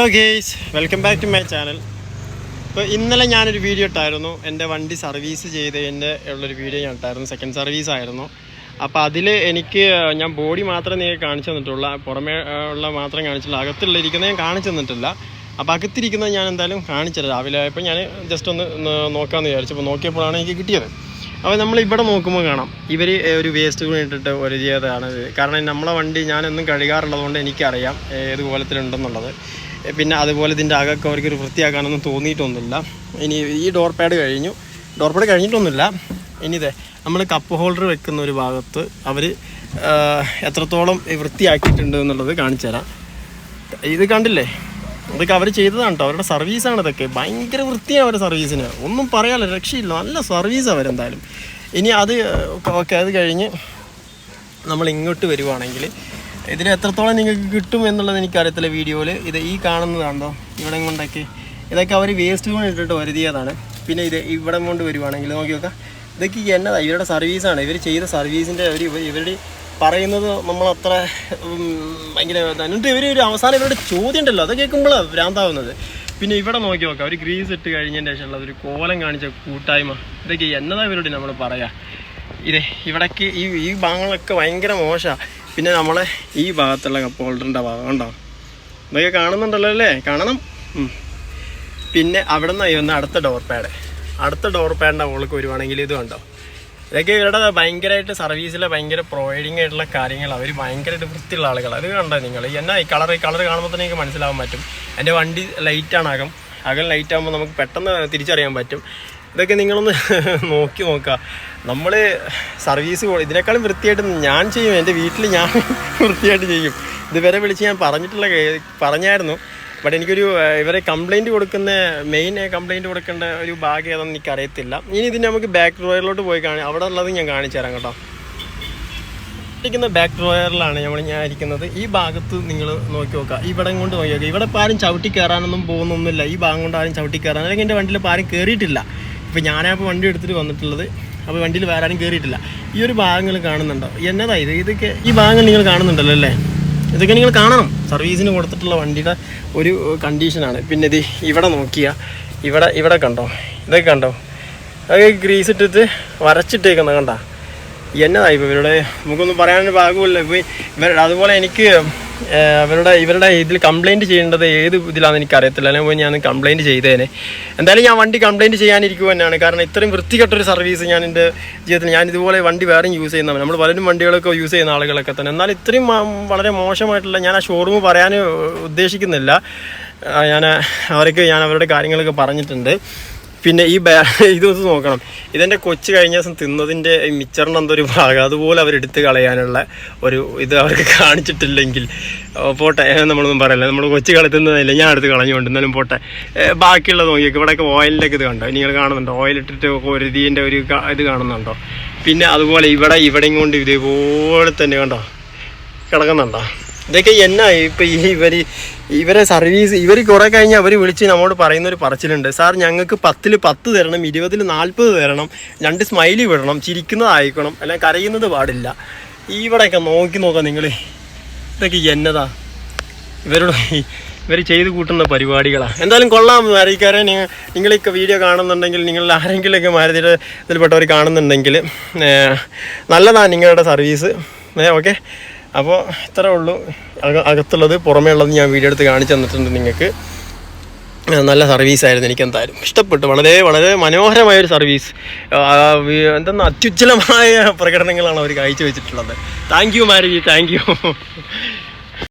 Hello guys welcome back to my channel ഇപ്പോൾ ഇന്നലെ ഞാനൊരു വീഡിയോ ഇട്ടായിരുന്നു. എന്റെ വണ്ടി സർവീസ് ചെയ്തതിന്റെ ഉള്ളൊരു വീഡിയോ ഞാൻ ഇട്ടായിരുന്നു. സെക്കൻഡ് സർവീസ് ആയിരുന്നു. അപ്പോൾ അതിൽ എനിക്ക് ഞാൻ ബോഡി മാത്രമേ നിങ്ങൾക്ക് കാണിച്ചു തന്നിട്ടുള്ള. പുറമേ ഉള്ള മാത്രം കാണിച്ചുള്ളൂ അകത്തുള്ള ഇരിക്കുന്നത് ഞാൻ കാണിച്ചു തന്നിട്ടില്ല. അപ്പോൾ അകത്തിരിക്കുന്നത് ഞാൻ എന്തായാലും കാണിച്ചില്ല രാവിലെ ആയപ്പോൾ ഞാൻ ജസ്റ്റ് ഒന്ന് നോക്കാമെന്ന് വിചാരിച്ചു അപ്പോൾ നോക്കിയപ്പോഴാണ് എനിക്ക് കിട്ടിയത്. അപ്പോൾ നമ്മൾ ഇവിടെ നോക്കുമ്പോൾ കാണാം. ഇവർ ഒരു വേസ്റ്റ് കൂടി ഇട്ടിട്ട് ഒരു ചെയ്തതാണ്. കാരണം നമ്മളെ വണ്ടി ഞാനൊന്നും കഴുകാറുള്ളത് കൊണ്ട് എനിക്കറിയാം ഏത് കോലത്തിലുണ്ടെന്നുള്ളത്. പിന്നെ അതുപോലെ ഇതിന്റെ അകമൊക്കെ അവർക്ക് വൃത്തിയാക്കാനൊന്നും തോന്നിയിട്ടൊന്നുമില്ല. ഇനി ഈ ഡോർ പാഡ് കഴിഞ്ഞു. ഡോർ പാഡ് കഴിഞ്ഞിട്ടൊന്നുമില്ല. ഇനി ഇതേ നമ്മൾ കപ്പ് ഹോൾഡർ വെക്കുന്ന ഒരു ഭാഗത്ത് അവർ എത്രത്തോളം വൃത്തിയാക്കിയിട്ടുണ്ട് എന്നുള്ളത് കാണിച്ചു തരാം. ഇത് കണ്ടില്ലേ? ഇതൊക്കെ അവർ ചെയ്തതാണ് കേട്ടോ അവരുടെ സർവീസാണ് ഇതൊക്കെ. ഭയങ്കര വൃത്തിയാണ് അവരുടെ സർവീസിന് ഒന്നും പറയാല്ല രക്ഷയില്ല. നല്ല സർവീസ് അവരെന്തായാലും. ഇനി അത് അത് കഴിഞ്ഞ് നമ്മൾ ഇങ്ങോട്ട് വരുവാണെങ്കിൽ ഇതിന് എത്രത്തോളം നിങ്ങൾക്ക് കിട്ടും എന്നുള്ളത് എനിക്കറിയത്തില്ല വീഡിയോയിൽ ഇത് ഈ കാണുന്നതാണോ ഇവിടെ കൊണ്ടൊക്കെ ഇതൊക്കെ അവർ വേസ്റ്റ് കൊണ്ട് ഇട്ടിട്ട് വരുതിയതാണ് പിന്നെ ഇത് ഇവിടെ കൊണ്ട് വരുവാണെങ്കിൽ നോക്കി നോക്കാം. ഇതൊക്കെ എന്നതാണ് എന്നതാ? ഇവരുടെ സർവീസാണ് ഇവർ ചെയ്ത സർവീസിന്റെ ഇവർ ഇവരുടെ പറയുന്നത് നമ്മളത്ര ഭയങ്കര എന്നിട്ട് ഇവർ ഒരു അവസാനം ഇവരുടെ ചോദ്യം ഉണ്ടല്ലോ. അത് കേൾക്കുമ്പോഴാണ് ഭ്രാന്താവുന്നത്. പിന്നെ ഇവിടെ നോക്കി നോക്കാം. ഒരു ഗ്രീസ് ഇട്ട് കഴിഞ്ഞതിന്റെ ശേഷമുള്ള ഒരു കോലം കാണിച്ച കൂട്ടായ്മ. ഇതൊക്കെ എന്നതാ ഇവരോട് നമ്മൾ പറയാ? ഇതേ ഇവിടേക്ക് ഈ ഈ ഭാഗങ്ങളൊക്കെ ഭയങ്കര മോശമാണ് പിന്നെ നമ്മളെ ഈ ഭാഗത്തുള്ള കപ്പ് ഹോൾഡറിന്റെ ഭാഗം ഉണ്ടോ ഇതൊക്കെ കാണുന്നുണ്ടല്ലോ അല്ലേ? കാണണം. പിന്നെ അവിടെ നിന്ന് വന്ന അടുത്ത ഡോർ പാഡ് അടുത്ത ഡോർ പാഡിന്റെ മുകളിൽ വരുവാണെങ്കിൽ ഇത് കണ്ടോ? ഇതൊക്കെ ഇവരുടെ ഭയങ്കരമായിട്ട് സർവീസിലെ ഭയങ്കര പ്രൊവൈഡിങ് ആയിട്ടുള്ള കാര്യങ്ങൾ. അവർ ഭയങ്കരമായിട്ട് വൃത്തിയുള്ള ആളുകൾ അത് കണ്ടോ നിങ്ങൾ? എന്നാ ഈ കളർ ഈ കളർ കാണുമ്പോൾ തന്നെ നിങ്ങൾക്ക് മനസ്സിലാവാൻ പറ്റും. എന്റെ വണ്ടി ലൈറ്റാണ് അകം അകം ലൈറ്റ് ആകുമ്പോൾ നമുക്ക് പെട്ടെന്ന് തിരിച്ചറിയാൻ പറ്റും. ഇതൊക്കെ നിങ്ങളൊന്ന് നോക്കി നോക്കുക നമ്മൾ സർവീസ് ഇതിനേക്കാളും വൃത്തിയായിട്ട് ഞാൻ ചെയ്യും എന്റെ വീട്ടിൽ ഞാൻ വൃത്തിയായിട്ട് ചെയ്യും. ഇതുവരെ വിളിച്ച് ഞാൻ പറഞ്ഞിട്ടുള്ള പറഞ്ഞായിരുന്നു. ബട്ട് എനിക്കൊരു ഇവരെ കംപ്ലൈന്റ് കൊടുക്കുന്ന മെയിൻ കംപ്ലൈന്റ് കൊടുക്കേണ്ട ഒരു ഭാഗം ഏതാണെന്ന് എനിക്ക് അറിയത്തില്ല ഇനി ഇതിന് നമുക്ക് ബാക്ക് ഡ്രോയറിലോട്ട് പോയി കാണാം. അവിടെ ഉള്ളത് ഞാൻ കാണിച്ചു തരാം കേട്ടോ. ഇരിക്കുന്ന ബാക്ക് ഡ്രോയറിലാണ് നമ്മൾ ഞാൻ ഇരിക്കുന്നത്. ഈ ഭാഗത്ത് നിങ്ങൾ നോക്കി നോക്കുക ഇവിടെ കൊണ്ട് നോക്കി നോക്കുക ഇവിടെ ഇപ്പോൾ ആരും ചവിട്ടി കയറാനൊന്നും പോകുന്നൊന്നുമില്ല. ഈ ഭാഗം കൊണ്ട് ആരും ചവിട്ടി കയറാൻ അല്ലെങ്കിൽ എന്റെ വണ്ടിയിൽ ഇപ്പോൾ ആരും കയറിയിട്ടില്ല. ഇപ്പോൾ വണ്ടി എടുത്തിട്ട് വന്നിട്ടുള്ളത്. അപ്പോൾ വണ്ടിയിൽ വേറെ ആരും കയറിയിട്ടില്ല ഈ ഒരു ഭാഗങ്ങൾ കാണുന്നുണ്ടോ? എന്നതാ ഇത്? ഇതൊക്കെ ഈ ഭാഗങ്ങൾ നിങ്ങൾ കാണുന്നുണ്ടല്ലോ അല്ലേ? ഇതൊക്കെ നിങ്ങൾ കാണണം. സർവീസിന് കൊടുത്തിട്ടുള്ള വണ്ടിയുടെ ഒരു കണ്ടീഷനാണ് പിന്നെ ഇത് ഇവിടെ നോക്കിയാൽ ഇവിടെ ഇവിടെ കണ്ടോ? ഇതൊക്കെ കണ്ടോ? അതൊക്കെ ഗ്രീസ് ഇട്ടിട്ട് വരച്ചിട്ടേക്കുന്ന കണ്ട? എന്നതായി ഇപ്പോൾ ഇവരുടെ? നമുക്കൊന്നും പറയാനൊരു ഭാഗമില്ല ഇപ്പോൾ ഇവരുടെ അതുപോലെ എനിക്ക് അവരുടെ ഇവരുടെ ഇതിൽ കംപ്ലൈന്റ് ചെയ്യേണ്ടത് ഏത് ഇതിലാണെന്ന് എനിക്ക് അറിയത്തില്ല അല്ലെങ്കിൽ പോയി ഞാൻ കംപ്ലൈന്റ് ചെയ്തേനെ. എന്തായാലും ഞാൻ വണ്ടി കംപ്ലൈന്റ് ചെയ്യാനിരിക്കുക തന്നെയാണ് കാരണം ഇത്രയും വൃത്തികെട്ടൊരു സർവീസ് ഞാൻ എന്റെ ജീവിതത്തിൽ ഞാൻ ഇതുപോലെ വണ്ടി വേറെയും യൂസ് ചെയ്യുന്നവൻ നമ്മൾ പലരും വണ്ടികളൊക്കെ യൂസ് ചെയ്യുന്ന ആളുകളൊക്കെ തന്നെ. എന്നാൽ ഇത്രയും വളരെ മോശമായിട്ടുള്ള ഞാൻ ആ ഷോറൂം പറയാൻ ഉദ്ദേശിക്കുന്നില്ല. ഞാൻ അവർക്ക് ഞാൻ അവരുടെ കാര്യങ്ങളൊക്കെ പറഞ്ഞിട്ടുണ്ട്. പിന്നെ ഈ ബാ ഇതൊന്ന് നോക്കണം. ഇതെന്റെ കൊച്ചു കഴിഞ്ഞ ദിവസം തിന്നതിന്റെ മിച്ചറിന്റെ എന്തോ ഒരു ഭാഗം. അതുപോലെ അവരെടുത്ത് കളയാനുള്ള ഒരു ഇത് അവർക്ക് കാണിച്ചിട്ടില്ലെങ്കിൽ. പോട്ടെ. നമ്മളൊന്നും പറയല്ല. നമ്മൾ കൊച്ചു കളി തിന്നതില്ല. ഞാൻ എടുത്ത് കളഞ്ഞുകൊണ്ട് എന്നാലും പോട്ടെ ബാക്കിയുള്ള നോക്കിയൊക്കെ. ഇവിടെയൊക്കെ ഓയിലിന്റെയൊക്കെ ഇത് കണ്ടോ? നിങ്ങൾ കാണുന്നുണ്ടോ? ഓയിലിട്ടിട്ട് ഒരുതിന്റെ ഒരു ഇത് കാണുന്നുണ്ടോ? പിന്നെ അതുപോലെ ഇവിടെ ഇവിടെയും കൊണ്ട് ഇതേപോലെ തന്നെ കണ്ടോ? കിടക്കുന്നുണ്ടോ? ഇതൊക്കെ എന്നാ ഇപ്പം ഈ ഇവർ ഇവരെ സർവീസ് ഇവർ കുറേ കഴിഞ്ഞ് അവർ വിളിച്ച് നമ്മോട് പറയുന്ന ഒരു പറച്ചിലുണ്ട്. സാർ ഞങ്ങൾക്ക് പത്തിൽ പത്ത് തരണം ഇരുപതിൽ നാൽപ്പത് തരണം രണ്ട് സ്മൈലി വിടണം ചിരിക്കുന്നതായിക്കണം അല്ല കരയുന്നത് പാടില്ല. ഇവിടെയൊക്കെ നോക്കി നോക്കാം നിങ്ങൾ ഇതൊക്കെ എന്നതാ? ഇവരോട് ഇവർ ചെയ്ത് കൂട്ടുന്ന പരിപാടികളാണ് എന്തായാലും കൊള്ളാം മാരിക്കാരെ. നിങ്ങൾ നിങ്ങളൊക്കെ വീഡിയോ കാണുന്നുണ്ടെങ്കിൽ നിങ്ങൾ ആരെങ്കിലുമൊക്കെ മാരുതിയുടെ ഇതിൽപ്പെട്ടവർ കാണുന്നുണ്ടെങ്കിൽ നല്ലതാണ് നിങ്ങളുടെ സർവീസ് ഓക്കെ അപ്പോൾ ഇത്രേ ഉള്ളൂ. അകത്തുള്ളത് പുറമേ ഉള്ളത് ഞാൻ വീഡിയോ എടുത്ത് കാണിച്ചു തന്നിട്ടുണ്ട് നിങ്ങൾക്ക്. നല്ല സർവീസ് ആയിരുന്നു എനിക്ക് എന്തായാലും ഇഷ്ടപ്പെട്ടു. വളരെ വളരെ മനോഹരമായ ഒരു സർവീസ് എന്തെന്ന് അത്യുജ്വലമായ പ്രകടനങ്ങളാണ് അവർ കാഴ്ചവെച്ചിട്ടുള്ളത്. Thank you Maruti. Thank you